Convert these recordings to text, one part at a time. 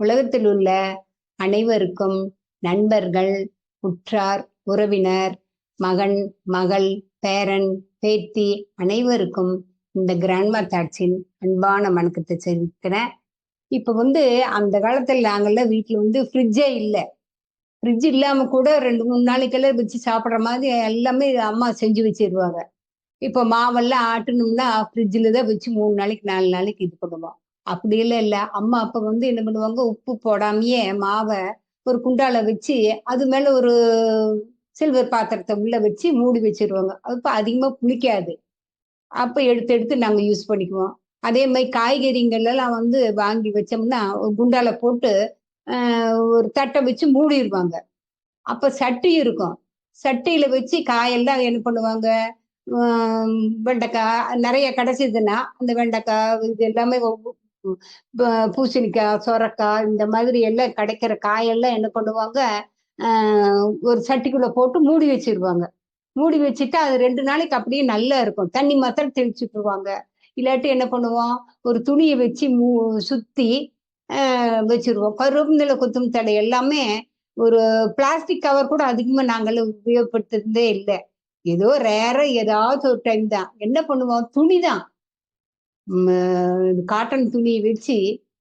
உலகத்தில் உள்ள அனைவருக்கும் நண்பர்கள் உற்றார் உறவினர் மகன் மகள் பேரன் பேத்தி அனைவருக்கும் இந்த கிராண்ட்மா தாட்சின் அன்பான வணக்கத்தை தெரிவிக்கிறேன். இப்போ வந்து அந்த காலத்துல நாங்கெல்லாம் வீட்டுல வந்து ஃப்ரிட்ஜே இல்லை. ஃப்ரிட்ஜ் இல்லாம கூட ரெண்டு மூணு நாளைக்கெல்லாம் வச்சு சாப்பிட்ற மாதிரி எல்லாமே அம்மா செஞ்சு வச்சிருவாங்க. இப்போ மாவெல்லாம் ஆட்டணும்னா ஃப்ரிட்ஜில் தான் வச்சு மூணு நாளைக்கு நாலு நாளைக்கு இது பண்ணுவோம். அப்படி இல்லை. அம்மா அப்ப வந்து என்ன பண்ணுவாங்க? உப்பு போடாமையே மாவை ஒரு குண்டால வச்சு அது மேல ஒரு சில்வர் பாத்திரத்தை உள்ள வச்சு மூடி வச்சிருவாங்க. அப்போ அதிகமா புளிக்காது. அப்ப எடுத்து எடுத்து நாங்க யூஸ் பண்ணிக்குவோம். அதே மாதிரி காய்கறிகள் எல்லாம் வந்து வாங்கி வச்சோம்னா ஒரு குண்டால போட்டு ஒரு தட்டை வச்சு மூடிடுவாங்க அப்ப சட்டி இருக்கும். சட்டியில வச்சு காயெல்லாம் என்ன பண்ணுவாங்க? வெண்டைக்காய் நிறைய கிடைச்சதுன்னா அந்த வெண்டைக்காய் இது எல்லாமே பூசணிக்காய் சொரக்காய் இந்த மாதிரி எல்லாம் கிடைக்கிற காயெல்லாம் என்ன பண்ணுவாங்க ஒரு சட்டிக்குள்ள போட்டு மூடி வச்சிருவாங்க. மூடி வச்சுட்டு அது ரெண்டு நாளைக்கு அப்படியே நல்லா இருக்கும். தண்ணி மாத்திரம் தெளிச்சுட்டுருவாங்க இல்லாட்டி என்ன பண்ணுவோம் ஒரு துணியை வச்சு மூ சுத்தி வச்சிருவோம். கருவேப்பிலை கொத்தும் தடை எல்லாமே ஒரு பிளாஸ்டிக் கவர் கூட அதிகமா நாங்களும் உபயோகப்படுத்துறதே இல்லை. ஏதோ ரேராக ஏதாவது ஒரு டைம் தான். என்ன பண்ணுவோம் துணி தான். காட்டன் துணி வச்சு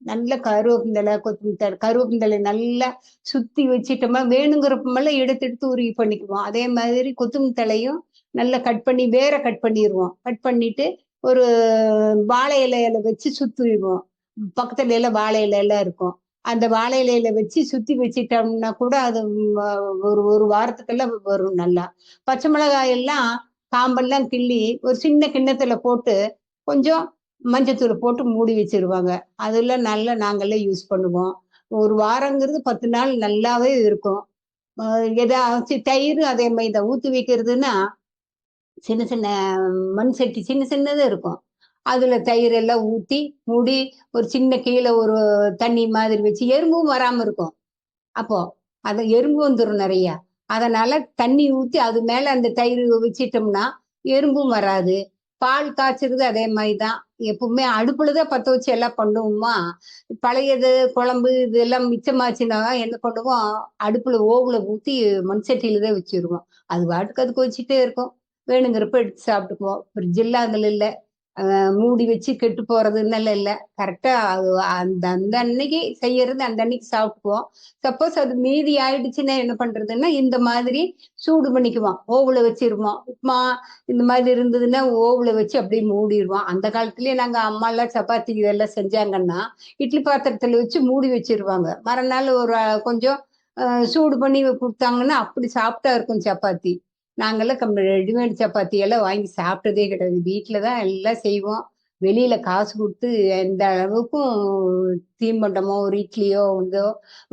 நல்ல கருவேப்பிந்தலை கொத்தமல்லி கருவேப்பிந்தலை நல்லா சுத்தி வச்சிட்டோமா வேணுங்கிறப்பமெல்லாம் எடுத்து எடுத்து உருவி பண்ணிக்குவோம். அதே மாதிரி கொத்தமல்லி தலையும் நல்லா கட் பண்ணி வேற கட் பண்ணிடுவோம் கட் பண்ணிட்டு ஒரு வாழை இலையில வச்சு சுத்திடுவோம் பக்கத்துல எல்லாம் வாழை இலையெல்லாம் இருக்கும். அந்த வாழை இலையில வச்சு சுத்தி வச்சிட்டோம்னா கூட அது ஒரு ஒரு வாரத்துக்கெல்லாம் வரும் நல்லா. பச்சை மிளகாய் எல்லாம் காம்பெல்லாம் கிள்ளி ஒரு சின்ன கிண்ணத்துல போட்டு கொஞ்சம் மஞ்சத்தூள் போட்டு மூடி வச்சிருவாங்க. அதெல்லாம் நல்லா நாங்களே யூஸ் பண்ணுவோம். ஒரு வாரங்கிறது பத்து நாள் நல்லாவே இருக்கும். ஏதாச்சும் தயிர் அதே மாதிரி இதை ஊற்றி வைக்கிறதுனா சின்ன சின்ன மண் சட்டி சின்ன சின்னதாக இருக்கும். அதுல தயிர் எல்லாம் ஊற்றி மூடி ஒரு சின்ன கீழே ஒரு தண்ணி மாதிரி வச்சு எறும்பும் வராம இருக்கும். அப்போ அது எறும்பு வந்துடும் நிறையா. அதனால தண்ணி ஊற்றி அது மேல அந்த தயிர் வச்சிட்டோம்னா எறும்பும் வராது. பால் காய்ச்சறது அதே மாதிரி தான் எப்பவுமே அடுப்புலதான் பத்த வச்சு எல்லாம் பண்ணுவோமா? பழையது குழம்பு இது எல்லாம் மிச்சமாச்சுன்னா என்ன பண்ணுவோம்? அடுப்புல ஓவுல ஊத்தி மண் சட்டியில தான் வச்சிருவோம். அது வாட்டுக்கு அது வச்சுட்டே இருக்கும். வேணுங்கிறப்ப எடுத்து சாப்பிட்டுக்குவோம். ஃப்ரிட்ஜ் இல்லாதல இல்லை. மூடி வச்சு கெட்டு போறதுன்னு இல்லை. கரெக்டா அந்த அந்த அன்னைக்கு செய்யறது அந்த அன்னைக்கு சாப்பிட்டுக்குவோம். சப்போஸ் அது மீதி ஆயிடுச்சுன்னா என்ன பண்றதுன்னா இந்த மாதிரி சூடு பண்ணிக்குவோம் ஓவுல வச்சிருவோம். உப்மா இந்த மாதிரி இருந்ததுன்னா ஓவுல வச்சு அப்படியே மூடிடுவோம். அந்த காலத்துலயே நாங்க அம்மா எல்லாம் சப்பாத்தி இதெல்லாம் செஞ்சாங்கன்னா இட்லி பாத்திரத்துல வச்சு மூடி வச்சிருவாங்க. மறுநாள் ஒரு கொஞ்சம் சூடு பண்ணி கொடுத்தாங்கன்னா அப்படி சாப்பிட்டா இருக்கும் சப்பாத்தி. நாங்கெல்லாம் ரெடிமேட் சப்பாத்தி எல்லாம் வாங்கி சாப்பிட்டதே கிடையாது. வீட்டில் தான் எல்லாம் செய்வோம். வெளியில காசு கொடுத்து எந்த அளவுக்கும் தீம்பண்டமோ ஒரு இட்லியோ வந்தோ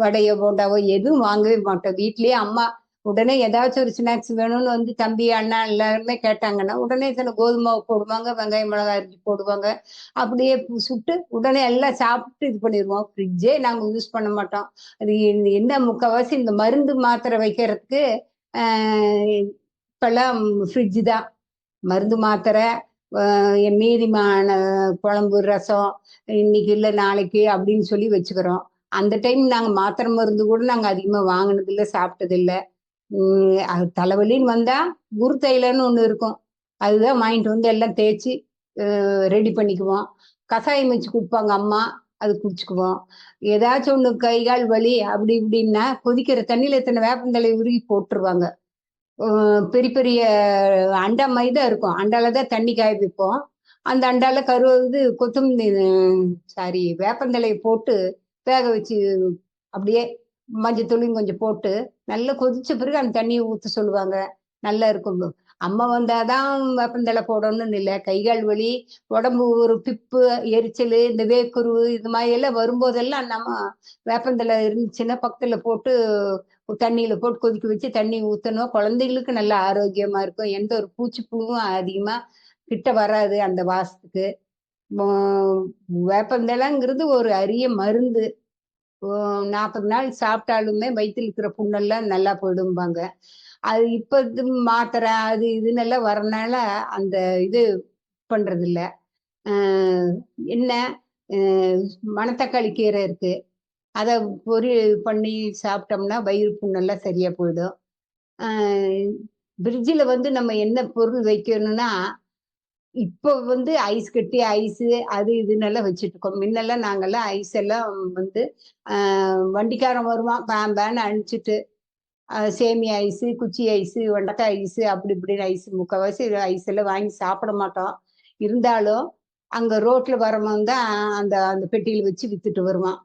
வடையோ போண்டாவோ எதுவும் வாங்கவே மாட்டோம். வீட்லயே அம்மா உடனே ஏதாச்சும் ஒரு ஸ்நாக்ஸ் வேணும்னு வந்து தம்பி அண்ணா எல்லாருமே கேட்டாங்கன்னா உடனே சில கோதுமை போடுவாங்க வெங்காயம் மிளகாய் அரிசி போடுவாங்க. அப்படியே சுட்டு உடனே எல்லாம் சாப்பிட்டு இது பண்ணிடுவோம் ஃப்ரிட்ஜே நாங்கள் யூஸ் பண்ண மாட்டோம். அது என்ன முக்கால்வாசி இந்த மருந்து மாத்திரை வைக்கிறதுக்கு இப்பெல்லாம் ஃப்ரிட்ஜு தான். மருந்து மாத்திரை மீதிமான குழம்பு ரசம் இன்னைக்கு இல்லை நாளைக்கு அப்படின்னு சொல்லி வச்சுக்கிறோம். அந்த டைம் நாங்கள் மாத்திரை மருந்து கூட நாங்கள் அதிகமாக வாங்கினதில்லை சாப்பிட்டதில்லை. தலைவலின்னு வந்தால் குரு தைலன்னு ஒன்று இருக்கும். அதுதான் வாங்கிட்டு வந்து எல்லாம் தேய்ச்சி ரெடி பண்ணிக்குவோம். கஷாயம் வச்சு கொடுப்பாங்க அம்மா அது குடிச்சுக்குவோம். ஏதாச்சும் ஒன்று கை கால் வலி அப்படி இப்படின்னா கொதிக்கிற தண்ணியில் எத்தனை வேப்பந்தலை உருகி போட்டுருவாங்க. பெரிய பெரிய அண்டா மாதிரி தான் இருக்கும். அண்டால தான் தண்ணி காய வைப்போம் அந்த அண்டால கருவது கொத்தமல்லி சாரி வேப்பந்தலையை போட்டு வேக வச்சு அப்படியே மஞ்சத்தூளையும் கொஞ்சம் போட்டு நல்லா கொதிச்ச பிறகு அந்த தண்ணியை ஊற்ற சொல்லுவாங்க. நல்லா இருக்கும். அம்மா வந்தாதான் வேப்பந்தலை போடணும்னு இல்லை. கைகால் வலி உடம்பு ஒரு பிப்பு எரிச்சல் இந்த வேக்குருவு இது மாதிரி எல்லாம் வரும்போதெல்லாம் நம்ம வேப்பந்தலை இருந்துச்சுன்னா பக்கத்துல போட்டு தண்ணியில போட்டு கொதிக்க வச்சு தண்ணி ஊற்றணும் குழந்தைகளுக்கு நல்ல ஆரோக்கியமா இருக்கும். எந்த ஒரு பூச்சி அதிகமா கிட்ட வராது அந்த வாசத்துக்கு. வேப்பந்தலைங்கிறது ஒரு அரிய மருந்து. நாற்பது நாள் சாப்பிட்டாலுமே வயிற்றில் இருக்கிற புண்ணெல்லாம் நல்லா போயிடும்பாங்க. அது இப்ப மாத்திரை அது இதுன்னெல்லாம் வரனால அந்த இது பண்றது இல்ல என்ன மணத்தக்காளி கீரை இருக்கு. அதை பொரி பண்ணி சாப்பிட்டோம்னா வயிறு புண்ணெல்லாம் சரியாக போயிடும். ஃப்ரிட்ஜில் வந்து நம்ம என்ன பொருள் வைக்கணும்னா இப்போ வந்து ஐஸ் கட்டி ஐஸு அது இதுன்னெல்லாம் வச்சுட்டு இருக்கோம் முன்னெல்லாம் நாங்கள்லாம் ஐஸ் எல்லாம் வந்து வண்டிக்காரன் வருவான் பேன் பேன் அணிச்சிட்டு சேமி ஐஸு குச்சி ஐஸு வெண்டைக்காய் ஐஸு அப்படி இப்படின்னு ஐஸ் முக்கால்வாசி ஐஸ் எல்லாம் வாங்கி சாப்பிட மாட்டோம். இருந்தாலும் அங்கே ரோட்டில் வரவன் தான் அந்த அந்த பெட்டியில் வச்சு வித்துட்டு வருவான்.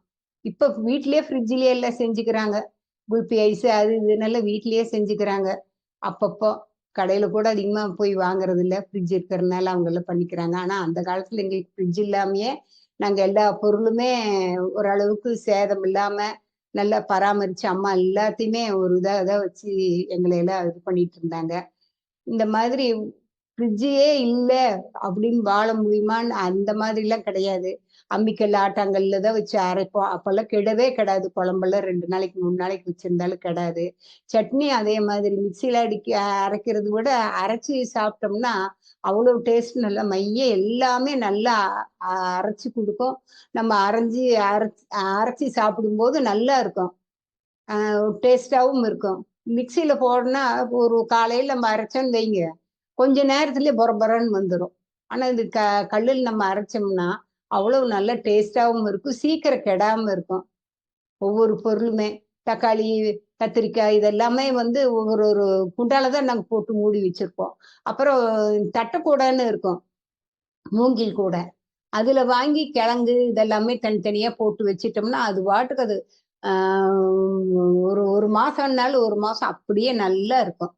இப்போ வீட்லயே ஃப்ரிட்ஜ்லயே எல்லாம் செஞ்சுக்கிறாங்க. குல்பி ஐஸ் அது இதுனெல்லாம் வீட்லயே செஞ்சுக்கிறாங்க. அப்பப்போ கடையில கூட அதிகமா போய் வாங்குறது இல்ல. ஃப்ரிட்ஜ் இருக்கிறதுனால அவங்க எல்லாம் பண்ணிக்கிறாங்க. ஆனா அந்த காலத்துல எங்களுக்கு ஃப்ரிட்ஜ் இல்லாமயே நாங்க எல்லா பொருளுமே ஓரளவுக்கு சேதம் இல்லாம நல்லா பராமரிச்சு அம்மா எல்லாத்தையுமே ஒரு இதாக இதாக வச்சு எங்களை எல்லாம் இது பண்ணிட்டு இருந்தாங்க. இந்த மாதிரி ஃப்ரிட்ஜே இல்லை அப்படின்னு வாழ முடியுமான்னு அந்த மாதிரிலாம் கிடையாது. அம்மிக்கல் ஆட்டாங்கல்ல தான் வச்சு அரைப்போம். அப்பெல்லாம் கெடவே கிடாது. குழம்பெல்லாம் ரெண்டு நாளைக்கு மூணு நாளைக்கு வச்சிருந்தாலும் கிடாது. சட்னி அதே மாதிரி மிக்சியில் அடிக்க அரைக்கிறது விட அரைச்சி சாப்பிட்டோம்னா அவ்வளோ டேஸ்ட் நல்லா மைய எல்லாமே நல்லா அரைச்சி கொடுக்கும். நம்ம அரைஞ்சி அரைச்சி அரைச்சி சாப்பிடும்போது நல்லா இருக்கும். டேஸ்டாகவும் இருக்கும். மிக்சியில் போடனா ஒரு காலையில் நம்ம அரைச்சோன்னு வைங்க. கொஞ்ச நேரத்துலயே பொறபொறன்னு வந்துடும் ஆனா இது க கல்லில் நம்ம அரைச்சோம்னா அவ்வளவு நல்ல டேஸ்டாகவும் இருக்கும் சீக்கிரம் கெடாம இருக்கும். ஒவ்வொரு பொருளுமே தக்காளி கத்திரிக்காய் இதெல்லாமே வந்து ஒவ்வொரு ஒரு குண்டால தான் நாங்கள் போட்டு மூடி வச்சிருப்போம். அப்புறம் தட்டைக்கூடன்னு இருக்கும் மூங்கில் கூட. அதுல வாங்கி கிழங்கு இதெல்லாமே தனித்தனியா போட்டு வச்சிட்டோம்னா அது வாட்டுக்கு அது ஒரு ஒரு மாசம்னாலும் ஒரு மாசம் அப்படியே நல்லா இருக்கும்.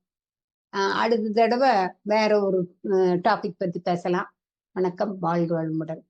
அடுத்த தடவை வேற ஒரு டாபிக் பத்தி பேசலாம். வணக்கம். வாழ்க வளமுடன்.